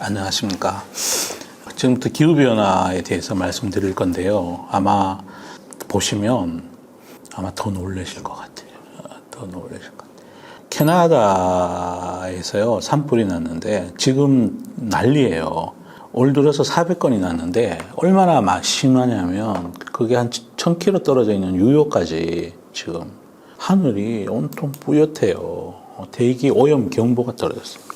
안녕하십니까. 지금부터 기후변화에 대해서 말씀드릴 건데요. 아마 보시면 아마 더 놀라실 것 같아요. 어, 더 놀라실 것 같아요. 캐나다에서요, 산불이 났는데 지금 난리예요. 올 들어서 400건이 났는데 얼마나 막 심하냐면 그게 한 1000km 떨어져 있는 뉴욕까지 지금 하늘이 온통 뿌옇대요. 어, 대기 오염 경보가 떨어졌습니다.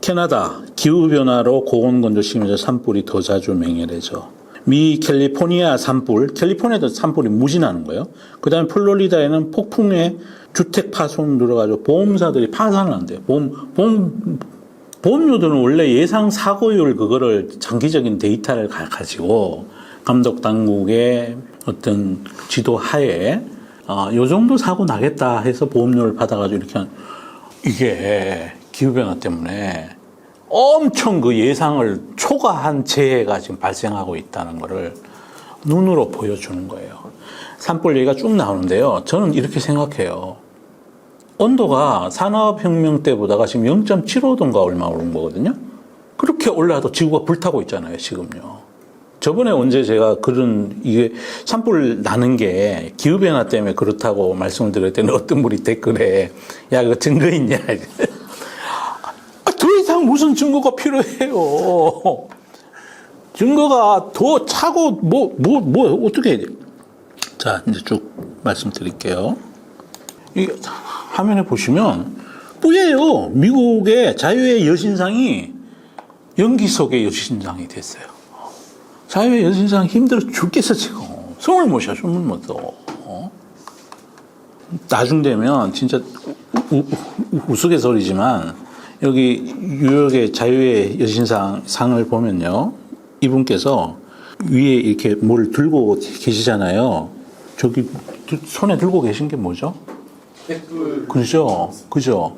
캐나다 기후변화로 고온건조 심해져 산불이 더 자주 맹렬해져. 미 캘리포니아 산불, 캘리포니아도 산불이 무진하는 거예요. 그 다음에 플로리다에는 폭풍에 주택 파손 늘어가지고 보험사들이 파산을 한대요. 보험, 보험, 보험료들은 원래 예상 사고율 그거를 장기적인 데이터를 가- 가지고 감독 당국의 어떤 지도 하에 어, 요 정도 사고 나겠다 해서 보험료를 받아가지고 이렇게 한 이게 기후변화 때문에 엄청 그 예상을 초과한 재해가 지금 발생하고 있다는 것을 눈으로 보여주는 거예요. 산불 얘기가 쭉 나오는데요. 저는 이렇게 생각해요. 온도가 산업혁명 때보다가 지금 0.75도인가 얼마 오른 거거든요. 그렇게 올라도 지구가 불타고 있잖아요, 지금요. 저번에 언제 제가 그런 이게 산불 나는 게 기후 변화 때문에 그렇다고 말씀을 드렸더니 어떤 분이 댓글에 야, 그거 증거 있냐. 아, 더 이상 무슨 증거가 필요해요. 증거가 더 차고 뭐, 뭐, 뭐, 어떻게 해야 돼? 자, 이제 쭉 말씀드릴게요. 이 화면에 보시면 뿌예요. 미국의 자유의 여신상이 연기 속의 여신상이 됐어요. 자유의 여신상 힘들어 죽겠어 지금. 숨을 못 쉬어, 숨을 못 쉬어. 어? 나중 되면 진짜 우, 우, 우, 우스갯소리지만 여기 뉴욕의 자유의 여신상 상을 보면요. 이분께서 위에 이렇게 뭘 들고 계시잖아요. 저기 손에 들고 계신 게 뭐죠? 댓글 그죠? 그죠?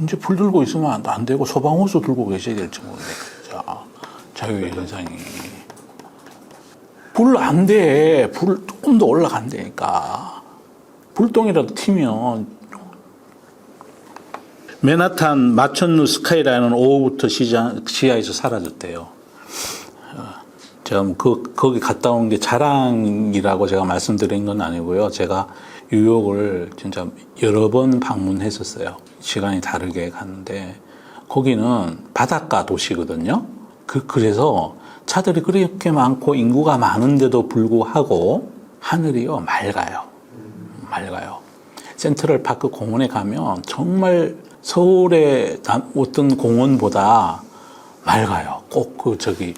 이제 불 들고 있으면 안, 안 되고 소방호수 들고 계셔야 될지 모르겠네. 자, 자유의 현상이. 불 안 돼. 불 조금 더 올라간다니까. 불똥이라도 튀면. 맨하탄 마천루 스카이라는 오후부터 시장, 시야에서 사라졌대요. 어, 제가 뭐그 거기 갔다 온 게 자랑이라고 제가 말씀드린 건 아니고요. 제가 뉴욕을 진짜 여러 번 방문했었어요. 시간이 다르게 갔는데 거기는 바닷가 도시거든요. 그 그래서 차들이 그렇게 많고 인구가 많은데도 불구하고 하늘이요 맑아요. 맑아요. 센트럴 파크 공원에 가면 정말 서울의 남- 어떤 공원보다 맑아요. 꼭 그 저기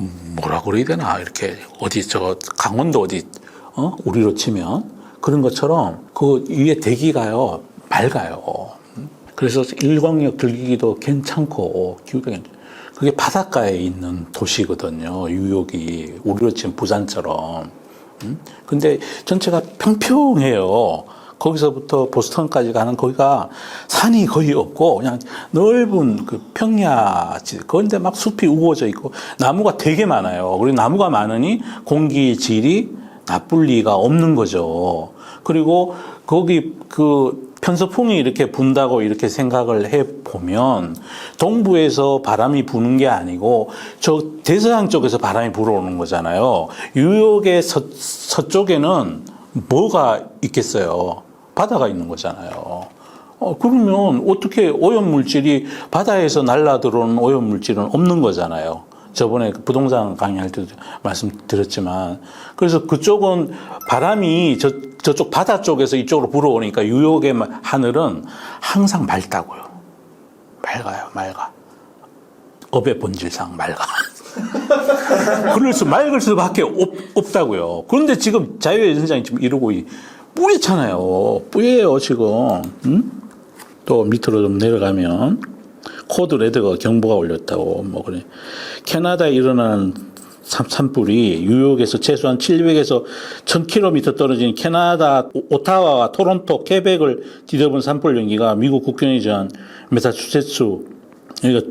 음, 뭐라 그래야 되나 이렇게 어디 저 강원도 어디 어 우리로 치면 그런 것처럼 그 위에 대기가요 맑아요. 음. 그래서 일광역 들기기도 괜찮고 기후가 괜찮. 그게 바닷가에 있는 도시거든요. 뉴욕이 우리로 치면 부산처럼. 음? 근데 전체가 평평해요. 거기서부터 보스턴까지 가는 거기가 산이 거의 없고 그냥 넓은 그 평야지. 그런데 막 숲이 우거져 있고 나무가 되게 많아요. 그리고 나무가 많으니 공기 질이 나쁠 리가 없는 거죠. 그리고 거기 그 편서풍이 이렇게 분다고 이렇게 생각을 해 보면 동부에서 바람이 부는 게 아니고 저 대서양 쪽에서 바람이 불어오는 거잖아요. 뉴욕의 서, 서쪽에는 뭐가 있겠어요? 바다가 있는 거잖아요. 어, 그러면 어떻게 오염물질이 바다에서 날라 들어오는 오염물질은 없는 거잖아요. 저번에 그 부동산 강의할 때도 말씀드렸지만 그래서 그쪽은 바람이 저, 저쪽 바다 쪽에서 이쪽으로 불어오니까 뉴욕의 하늘은 항상 맑다고요. 맑아요, 맑아. 업의 본질상 맑아. 그럴 수 맑을 수밖에 없, 없다고요. 그런데 지금 자유의 선장이 지금 이러고 이- 뿌옇잖아요. 뿌예요 지금. 응? 또 밑으로 좀 내려가면 코드 레드가 경보가 올렸다고 뭐 그래. 캐나다에 산- 산불이 뉴욕에서 최소한 700에서 1000km 떨어진 캐나다 오- 오타와와 토론토, 케벡을 뒤덮은 산불 연기가 미국 지한 메사추세츠 그러니까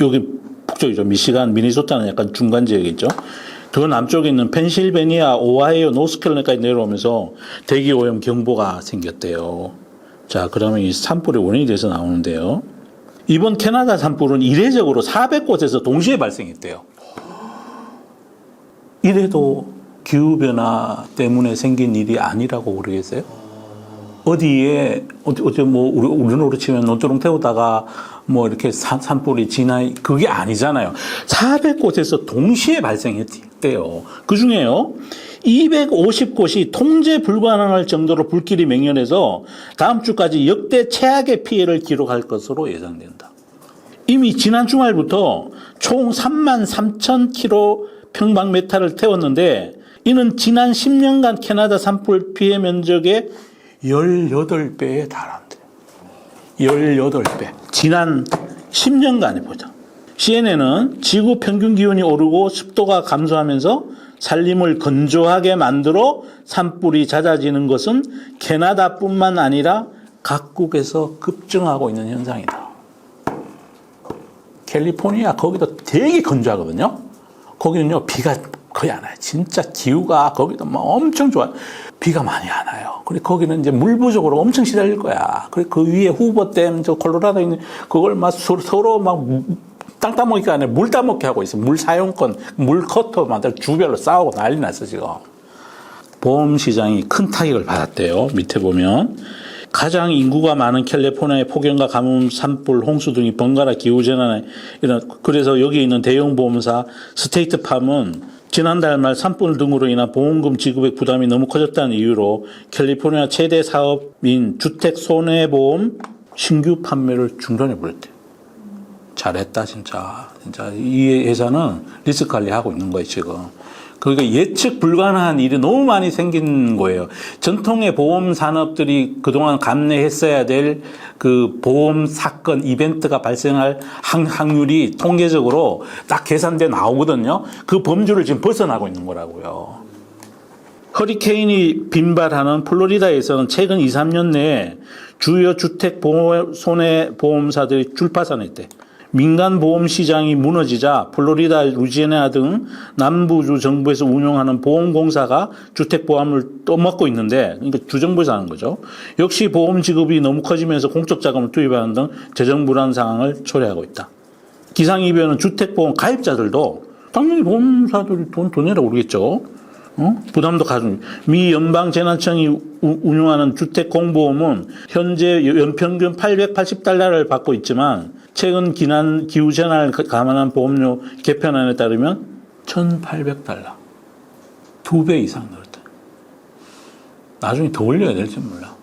여기 북쪽이죠. 미시간, 미니소타는 약간 중간 지역이죠. 더 남쪽에 있는 펜실베니아, 오하이오, 노스캐롤라이나까지 내려오면서 대기 오염 경보가 생겼대요. 자, 그러면 이 산불의 원인에 대해서 나오는데요. 이번 캐나다 산불은 이례적으로 400곳에서 동시에 발생했대요. 이래도 기후변화 때문에 생긴 일이 아니라고 그러겠어요? 어디에, 어디, 어디 뭐, 우리, 우리로 치면 논두렁 태우다가 뭐 이렇게 산, 산불이 지나, 그게 아니잖아요. 400곳에서 동시에 발생했대요. 그 중에요. 250곳이 통제 불가능할 정도로 불길이 맹렬해서 다음 주까지 역대 최악의 피해를 기록할 것으로 예상된다. 이미 지난 주말부터 총 3만 3천 킬로 평방메타를 태웠는데 이는 지난 10년간 캐나다 산불 피해 면적의 18배에 달한대. 18배. 지난 10년간에 보자. CNN은 지구 평균 기온이 오르고 습도가 감소하면서 산림을 건조하게 만들어 산불이 잦아지는 것은 캐나다뿐만 아니라 각국에서 급증하고 있는 현상이다. 캘리포니아 거기도 되게 건조하거든요. 거기는요 비가 거의 안 와요. 진짜 기후가 거기도 막 엄청 좋아요. 비가 많이 안 와요. 그리고 거기는 이제 물 부족으로 엄청 시달릴 거야. 그리고 그 위에 후보댐 저 콜로라도 있는 그걸 막 서로, 막 땅 따먹기가 아니라 물 따먹게 하고 있어. 물 사용권, 물 커터 만들 주별로 싸우고 난리 났어 지금. 보험 시장이 큰 타격을 받았대요. 밑에 보면 가장 인구가 많은 캘리포니아의 폭염과 가뭄, 산불, 홍수 등이 번갈아 기후 재난에 이런 그래서 여기 있는 대형 보험사 스테이트팜은 지난달 말 산불 등으로 인한 보험금 지급액 부담이 너무 커졌다는 이유로 캘리포니아 최대 사업인 주택 손해보험 신규 판매를 중단해 버렸대요. 잘했다 진짜 진짜 이 회사는 리스크 관리하고 있는 거예요 지금 그러니까 예측 불가능한 일이 너무 많이 생긴 거예요. 전통의 보험 산업들이 그동안 감내했어야 될 그 보험 사건 이벤트가 발생할 확- 확률이 통계적으로 딱 계산돼 나오거든요. 그 범주를 지금 벗어나고 있는 거라고요. 허리케인이 빈발하는 플로리다에서는 최근 2, 3년 내에 주요 주택 보험, 손해 보험사들이 줄파산했대. 민간 보험 시장이 무너지자 플로리다, 루지애나 등 남부주 정부에서 운영하는 보험공사가 주택 보험을 떠먹고 있는데, 그러니까 주정부에서 하는 거죠. 역시 보험 지급이 너무 커지면서 공적 자금을 투입하는 등 재정 불안 상황을 초래하고 있다. 기상이변은 주택보험 가입자들도 당연히 보험사들이 돈, 돈 내라고 그러겠죠. 어? 부담도 가중. 미 연방재난청이 우- 운영하는 주택공보험은 현재 연평균 880달러를 받고 있지만 최근 기난 기후재난을 감안한 보험료 개편안에 따르면 1,800달러. 두 배 이상 늘었다. 나중에 더 올려야 될지 몰라.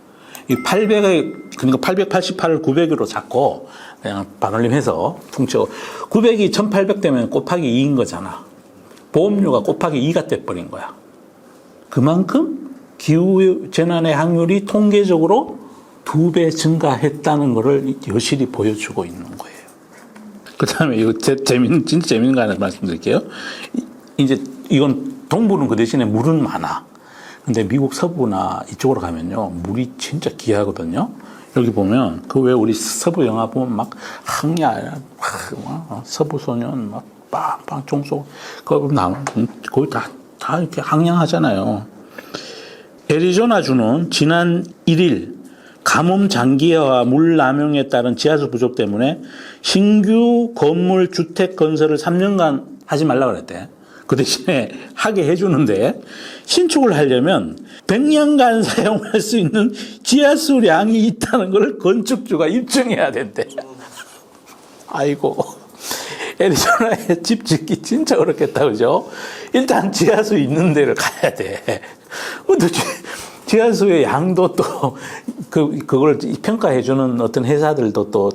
이 800에, 그러니까 888을 900으로 잡고 그냥 반올림 해서 퉁쳐. 900이 1800 되면 곱하기 2인 거잖아. 보험료가 곱하기 2가 돼버린 거야. 그만큼 기후 재난의 확률이 통계적으로 두 배 증가했다는 것을 여실히 보여주고 있는 거예요. 그 다음에 이거 재, 재밌는, 진짜 재밌는 거 하나 말씀드릴게요. 이- 이제 이건 동부는 그 대신에 물은 많아. 근데 미국 서부나 이쪽으로 가면요. 물이 진짜 귀하거든요. 여기 보면 그 왜 우리 서부 영화 보면 막 항야, 막, 막 서부 소년 막 빵빵 종속 거기 나오는 거기 다, 다 이렇게 항양하잖아요. 애리조나주는 지난 1일 가뭄 장기화와 물 남용에 따른 지하수 부족 때문에 신규 건물 주택 건설을 3년간 하지 말라 그랬대. 그 대신에 하게 해주는데 신축을 하려면 100년간 사용할 수 있는 지하수량이 있다는 걸 건축주가 입증해야 된대. 아이고. 애리조나에 집 짓기 진짜 어렵겠다, 그죠? 일단 지하수 있는 데를 가야 돼. 지- 지하수의 양도 또, 그, 그걸 평가해주는 어떤 회사들도 또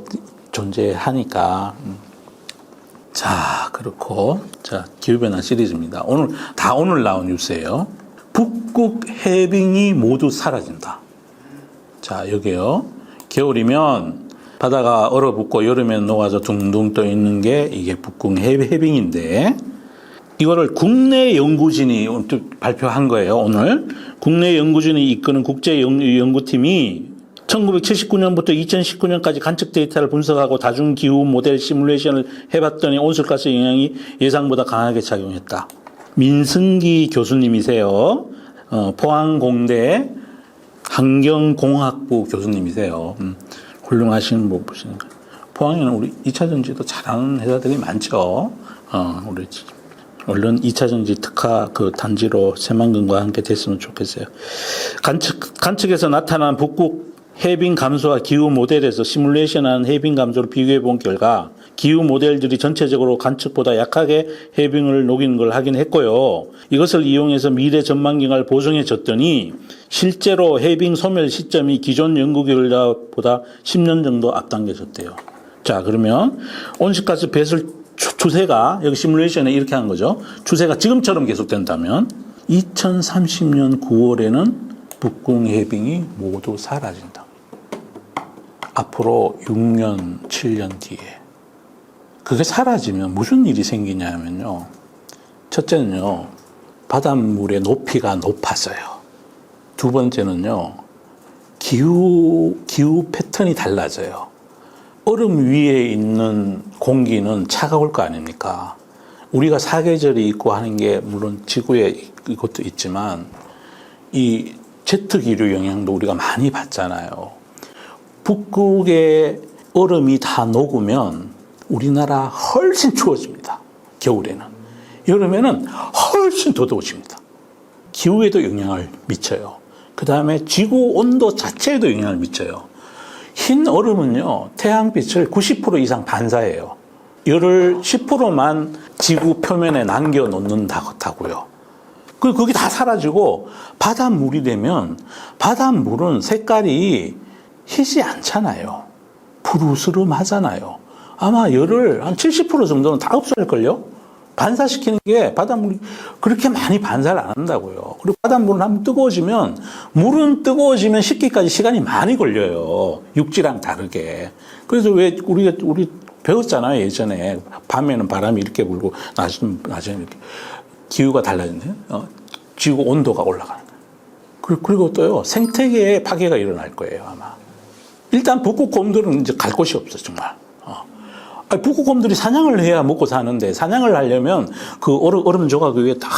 존재하니까. 음. 자, 그렇고. 자, 기후변화 시리즈입니다. 오늘, 다 오늘 나온 뉴스예요. 북극 해빙이 모두 사라진다. 자, 여기요. 겨울이면 바다가 얼어붙고 여름에 녹아서 둥둥 떠 있는 게 이게 북극 해- 해빙인데 이거를 국내 연구진이 발표한 거예요, 오늘. 국내 연구진이 이끄는 국제 연- 연구팀이 1979년부터 2019년까지 관측 데이터를 분석하고 다중 기후 모델 시뮬레이션을 해봤더니 온실가스 영향이 예상보다 강하게 작용했다. 민승기 교수님이세요. 어, 포항공대 환경공학부 교수님이세요. 음, 훌륭하신 분 보시니까. 포항에는 우리 2차 전지도 잘하는 회사들이 많죠. 어, 우리 얼른 2차 전지 특화 그 단지로 새만금과 함께 됐으면 좋겠어요. 관측, 관측에서 나타난 북극 해빙 감소와 기후 모델에서 시뮬레이션한 해빙 감소를 비교해 본 결과 기후 모델들이 전체적으로 관측보다 약하게 해빙을 녹이는 걸 확인했고요. 이것을 이용해서 미래 전망 경과를 보정해 줬더니 실제로 해빙 소멸 시점이 기존 연구 결과보다 10년 정도 앞당겨졌대요. 자, 그러면 온실가스 배출 추- 추세가 여기 시뮬레이션에 이렇게 한 거죠. 추세가 지금처럼 계속된다면 2030년 9월에는 북극 해빙이 모두 사라진다. 앞으로 6년, 7년 뒤에. 그게 사라지면 무슨 일이 생기냐면요. 첫째는요, 바닷물의 높이가 높아져요. 두 번째는요, 기후, 기후 패턴이 달라져요. 얼음 위에 있는 공기는 차가울 거 아닙니까? 우리가 사계절이 있고 하는 게 물론 지구에 이것도 있지만 이 제트 기류 영향도 우리가 많이 받잖아요. 북극의 얼음이 다 녹으면 우리나라 훨씬 추워집니다. 겨울에는. 여름에는 훨씬 더 더워집니다. 기후에도 영향을 미쳐요. 그 다음에 지구 온도 자체에도 영향을 미쳐요. 흰 얼음은요, 태양빛을 90% 이상 반사해요. 열을 10%만 지구 표면에 남겨 놓는다고요. 그, 그게 다 사라지고 바닷물이 되면 바닷물은 색깔이 희지 않잖아요. 푸르스름하잖아요. 아마 열을 한 70% 정도는 다 흡수할걸요? 반사시키는 게 바닷물이 그렇게 많이 반사를 안 한다고요. 그리고 바닷물은 한번 뜨거워지면 물은 뜨거워지면 식기까지 시간이 많이 걸려요. 육지랑 다르게. 그래서 왜 우리가 우리 배웠잖아요 예전에 밤에는 바람이 이렇게 불고 낮에는 낮에는 이렇게 기후가 달라지네. 어, 지구 온도가 올라가는 거예요. 그리고- 그리고 또요 생태계에 파괴가 일어날 거예요 아마. 일단 북극곰들은 이제 갈 곳이 없어 정말. 어. 아니, 북극곰들이 사냥을 해야 먹고 사는데 사냥을 하려면 그 얼음, 얼음 조각 위에 다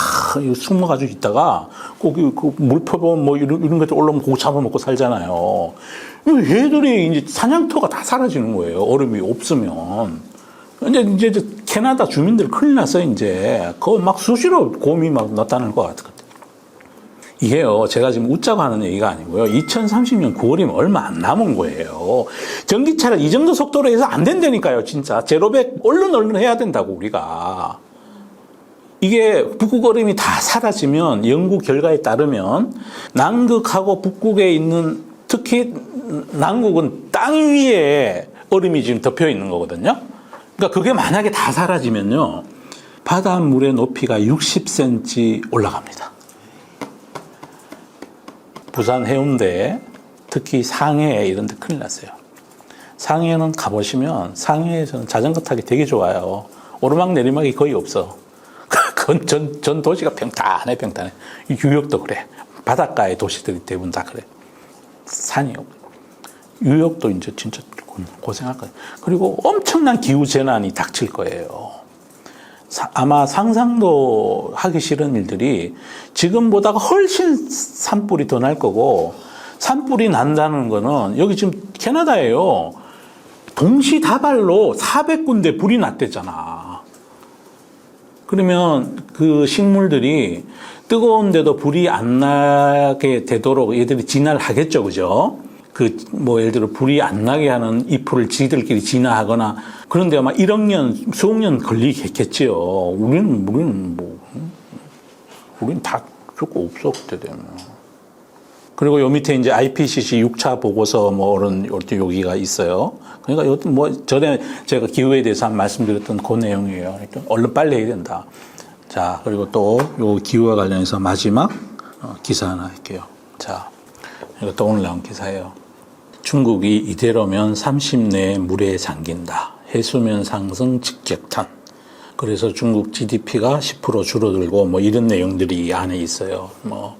숨어가지고 있다가 거기 그 물표본 뭐 이런, 이런 것들 올라오면 그거 잡아먹고 살잖아요. 이 얘들이 이제 사냥터가 다 사라지는 거예요. 얼음이 없으면. 이제 이제 저 캐나다 주민들 큰일 났어요, 이제. 그거 막 수시로 곰이 막 나타날 것 같아. 이게요, 제가 지금 웃자고 하는 얘기가 아니고요. 2030년 9월이면 얼마 안 남은 거예요. 전기차를 이 정도 속도로 해서 안 된다니까요, 진짜. 제로백 얼른 얼른 해야 된다고, 우리가. 이게 북극 얼음이 다 사라지면 연구 결과에 따르면 남극하고 북극에 있는 특히 남극은 땅 위에 얼음이 지금 덮여 있는 거거든요. 그러니까 그게 만약에 다 사라지면요. 바닷물의 높이가 60cm 올라갑니다. 부산 해운대, 특히 상해 이런 데 큰일 났어요. 상해는 가보시면 상해에서는 자전거 타기 되게 좋아요. 오르막 내리막이 거의 없어. 그건 전, 전 도시가 평탄해, 평탄해. 뉴욕도 그래. 바닷가의 도시들이 대부분 다 그래. 산이 없고. 뉴욕도 이제 진짜 고생할 거예요. 그리고 엄청난 기후 재난이 닥칠 거예요. 사- 아마 상상도 하기 싫은 일들이 지금보다 훨씬 산불이 더 날 거고 산불이 난다는 거는 여기 지금 캐나다예요. 동시다발로 400군데 불이 났대잖아. 그러면 그 식물들이 뜨거운데도 불이 안 나게 되도록 얘들이 진화를 하겠죠, 그죠? 그, 뭐, 예를 들어, 불이 안 나게 하는 잎을 지들끼리 진화하거나, 그런데 아마 1억 년, 수억 년 걸리겠지요. 우리는, 우리는 뭐, 우리는 다 죽고 없어, 그때 되면. 그리고 요 밑에 이제 IPCC 6차 보고서 뭐 이런 여기가 있어요. 그러니까 여튼 뭐 전에 제가 기후에 대해서 한 말씀드렸던 그 내용이에요. 그러니까 얼른 빨리 해야 된다. 자, 그리고 또 요 기후와 관련해서 마지막 어, 기사 하나 할게요. 자, 이것도 오늘 나온 기사예요. 중국이 이대로면 30 내에 물에 잠긴다. 해수면 상승 직격탄. 그래서 중국 GDP가 10% 줄어들고 뭐 이런 내용들이 이 안에 있어요. 뭐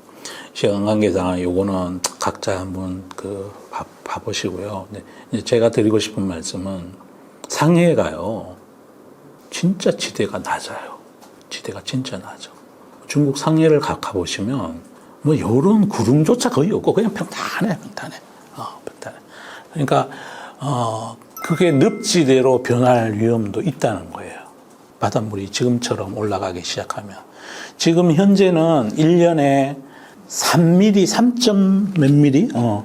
시간 관계상 요거는 각자 한번 그 봐, 봐보시고요. 이제 제가 드리고 싶은 말씀은 상해가요. 진짜 지대가 낮아요. 지대가 진짜 낮아. 중국 상해를 가, 가보시면 뭐 요런 구름조차 거의 없고 그냥 평탄해, 평탄해. 그러니까 어, 그게 늪지대로 변할 위험도 있다는 거예요. 바닷물이 지금처럼 올라가기 시작하면. 지금 현재는 1년에 3mm, 3점 몇 mm? 어.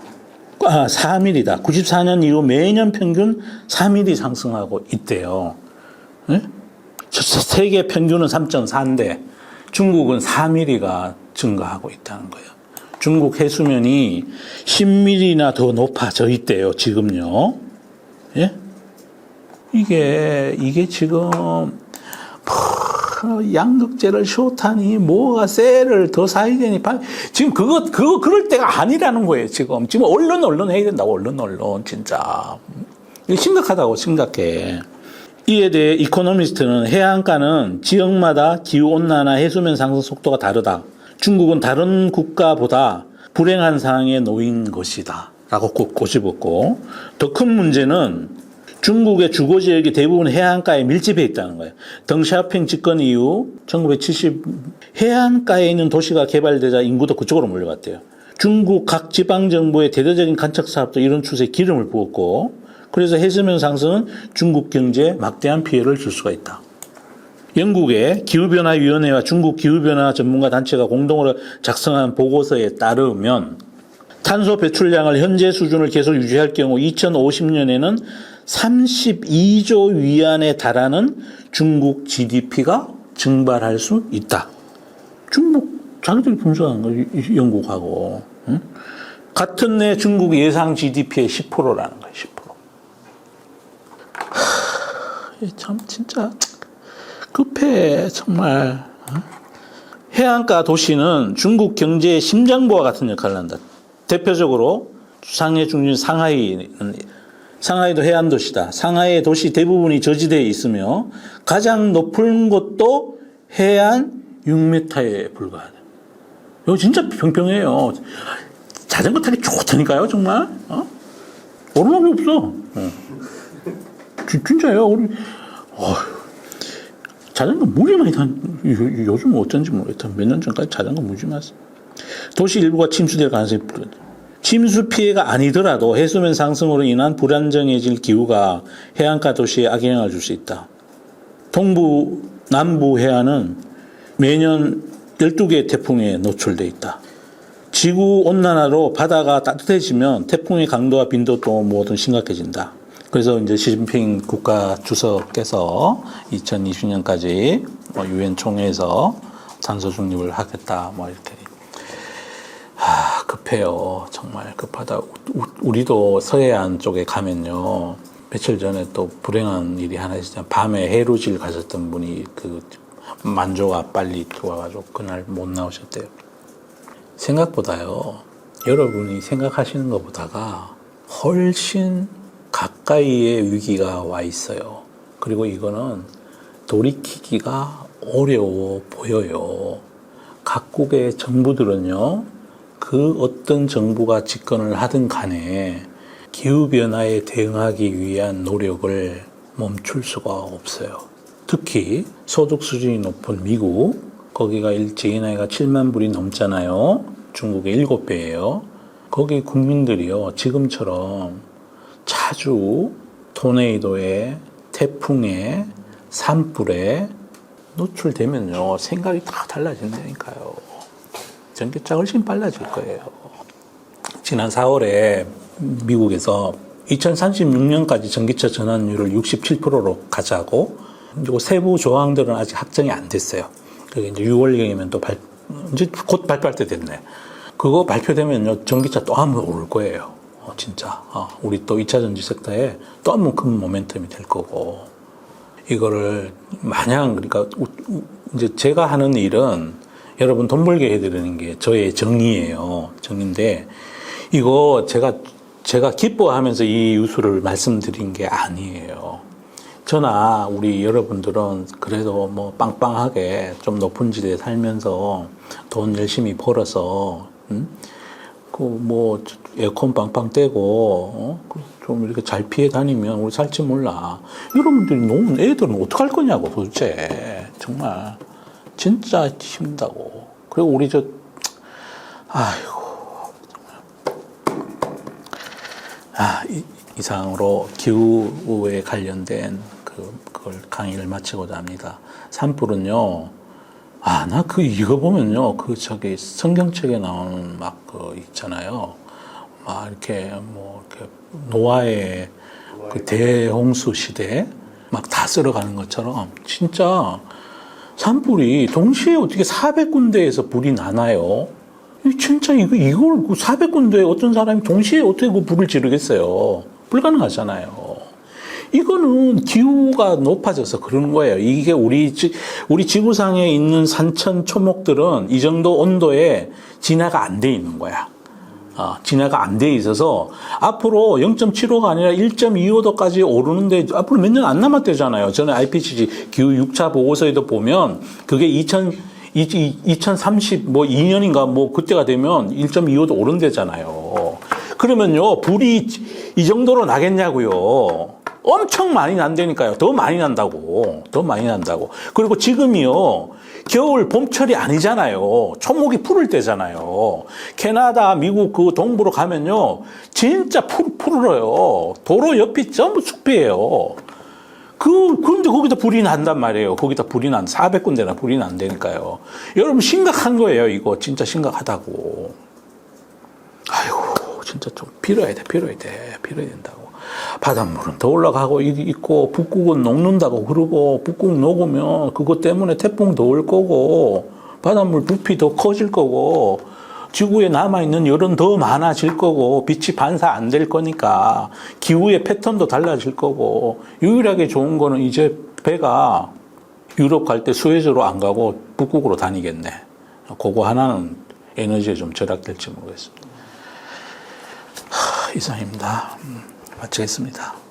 아, 4mm다. 94년 이후 매년 평균 4mm 상승하고 있대요. 저 세계 평균은 3.4인데 중국은 4mm가 증가하고 있다는 거예요. 중국 해수면이 10mm나 더 높아져 있대요, 지금요. 예? 이게, 이게 지금, 뭐, 양극재를 쇼타니, 뭐가 셀을 더 사야 되니, 바- 지금 그거, 그거, 그럴 때가 아니라는 거예요, 지금. 지금 얼른, 얼른 해야 된다고, 얼른, 얼른, 진짜. 심각하다고, 심각해. 이에 대해 이코노미스트는 해안가는 지역마다 기후온난화 해수면 상승 속도가 다르다. 중국은 다른 국가보다 불행한 상황에 놓인 것이다. 라고 꼭 꼬집었고, 더 큰 문제는 중국의 주거 지역이 대부분 해안가에 밀집해 있다는 거예요. 덩샤오핑 집권 이후 1970 해안가에 있는 도시가 개발되자 인구도 그쪽으로 몰려갔대요. 중국 각 지방 정부의 대대적인 간척 사업도 이런 추세에 기름을 부었고, 그래서 해수면 상승은 중국 경제에 막대한 피해를 줄 수가 있다. 영국의 기후변화위원회와 중국 기후변화 전문가 단체가 공동으로 작성한 보고서에 따르면 탄소 배출량을 현재 수준을 계속 유지할 경우 2050년에는 32조 위안에 달하는 중국 GDP가 증발할 수 있다. 중국 자기들이 분석한 거 이- 영국하고 응? 같은 해 중국 예상 GDP의 10%라는 거예요. 10%. 하, 참 진짜 급해 정말. 어? 해안가 도시는 중국 경제의 심장부와 같은 역할을 한다. 대표적으로 상해 중심 상하이는 상하이도 해안 도시다. 상하이의 도시 대부분이 저지대에 있으며 가장 높은 곳도 해안 6m에 불과하다. 여기 진짜 평평해요. 자전거 타기 좋다니까요, 정말. 어? 오르막이 없어. 어. 진- 진짜요. 우리 어휴, 자전거 무지 많이 탄. 요- 요즘 어쩐지 모르겠다. 몇 년 전까지 자전거 무지 많았어. 도시 일부가 침수될 가능성이 부르다. 침수 피해가 아니더라도 해수면 상승으로 인한 불안정해질 기후가 해안가 도시에 악영향을 줄 수 있다. 동부, 남부 해안은 매년 12개의 태풍에 노출돼 있다. 지구 온난화로 바다가 따뜻해지면 태풍의 강도와 빈도도 모두 심각해진다. 그래서 이제 시진핑 국가 주석께서 2020년까지 뭐 유엔 총회에서 탄소 중립을 하겠다 뭐 이렇게 아, 급해요. 정말 급하다. 우- 우- 우리도 서해안 쪽에 가면요. 며칠 전에 또 불행한 일이 하나 있었잖아요. 밤에 해루질 가셨던 분이 그 만조가 빨리 들어와가지고 그날 못 나오셨대요. 생각보다요. 여러분이 생각하시는 것보다가 훨씬 가까이에 위기가 와 있어요. 그리고 이거는 돌이키기가 어려워 보여요. 각국의 정부들은요, 그 어떤 정부가 집권을 하든 간에 기후변화에 대응하기 위한 노력을 멈출 수가 없어요. 특히 소득 수준이 높은 미국, 거기가 나이가 7만 불이 넘잖아요. 중국의 7배예요. 거기 국민들이요, 지금처럼 자주 토네이도에, 태풍에, 산불에 노출되면요, 생각이 다 달라진다니까요. 전기차 훨씬 빨라질 거예요. 지난 4월에 미국에서 2036년까지 전기차 전환율을 67%로 가자고 그리고 세부 조항들은 아직 확정이 안 됐어요. 그게 이제 6월경이면 또 발, 이제 곧 발표할 때 됐네. 그거 발표되면요, 전기차 또 한번 오를 거예요. 어, 진짜. 어, 우리 또 2차 전지 섹터에 또 한 번 큰 모멘텀이 될 거고. 이거를 마냥 그러니까 이제 제가 하는 일은 여러분 돈 벌게 해드리는 게 저의 정의예요. 정의인데 이거 제가 제가 기뻐하면서 이 유수를 말씀드린 게 아니에요. 저나 우리 여러분들은 그래도 뭐 빵빵하게 좀 높은 지대에 살면서 돈 열심히 벌어서 음? 그뭐 에어컨 빵빵 떼고 어? 그좀 이렇게 잘 피해 다니면 우리 살지 몰라. 여러분들이 노는 애들은 어떡할 거냐고 도대체 정말 진짜 힘들다고. 그리고 우리 저 아이고 아, 이, 이상으로 기후에 관련된 그, 그걸 강의를 마치고자 합니다. 산불은요, 아, 나 그 이거 보면요, 그 저기 성경책에 나오는 막 그 있잖아요. 막 이렇게 뭐 이렇게 노아의 그 대홍수 시대 막다 쓸어가는 것처럼 진짜 산불이 동시에 어떻게 400군데에서 불이 나나요? 이 진짜 이거 이걸 400군데 어떤 사람이 동시에 어떻게 그 불을 지르겠어요? 불가능하잖아요. 이거는 기후가 높아져서 그러는 거예요. 이게 우리 지, 우리 지구상에 있는 산천 초목들은 이 정도 온도에 진화가 안 돼 있는 거야. 어, 진화가 안 돼 있어서 앞으로 0.75가 아니라 1.25도까지 오르는데 앞으로 몇 년 안 남았대잖아요. 전에 IPCC 기후 6차 보고서에도 보면 그게 2000 2030뭐 2년인가 뭐 그때가 되면 1.25도 오른대잖아요. 그러면요 불이 이 정도로 나겠냐고요. 엄청 많이 난다니까요. 더 많이 난다고. 더 많이 난다고. 그리고 지금이요. 겨울 봄철이 아니잖아요. 초목이 푸를 때잖아요. 캐나다, 미국 그 동부로 가면요. 진짜 푸, 푸르러요. 도로 옆이 전부 숲이에요. 그, 그런데 거기다 불이 난단 말이에요. 거기다 불이 난, 400군데나 불이 난다니까요. 여러분 심각한 거예요. 이거 진짜 심각하다고. 아이고, 진짜 좀 빌어야 돼, 빌어야 돼, 빌어야 된다고. 바닷물은 더 올라가고 이- 있고 북극은 녹는다고 그러고 북극 녹으면 그것 때문에 태풍 더올 거고 바닷물 부피 더 커질 거고 지구에 남아있는 열은 더 많아질 거고 빛이 반사 안 될 거니까 기후의 패턴도 달라질 거고 유일하게 좋은 거는 이제 배가 유럽 갈 때 수에즈로 안 가고 북극으로 다니겠네. 그거 하나는 에너지에 좀 절약될지 모르겠습니다. 하, 이상입니다. 음, 마치겠습니다.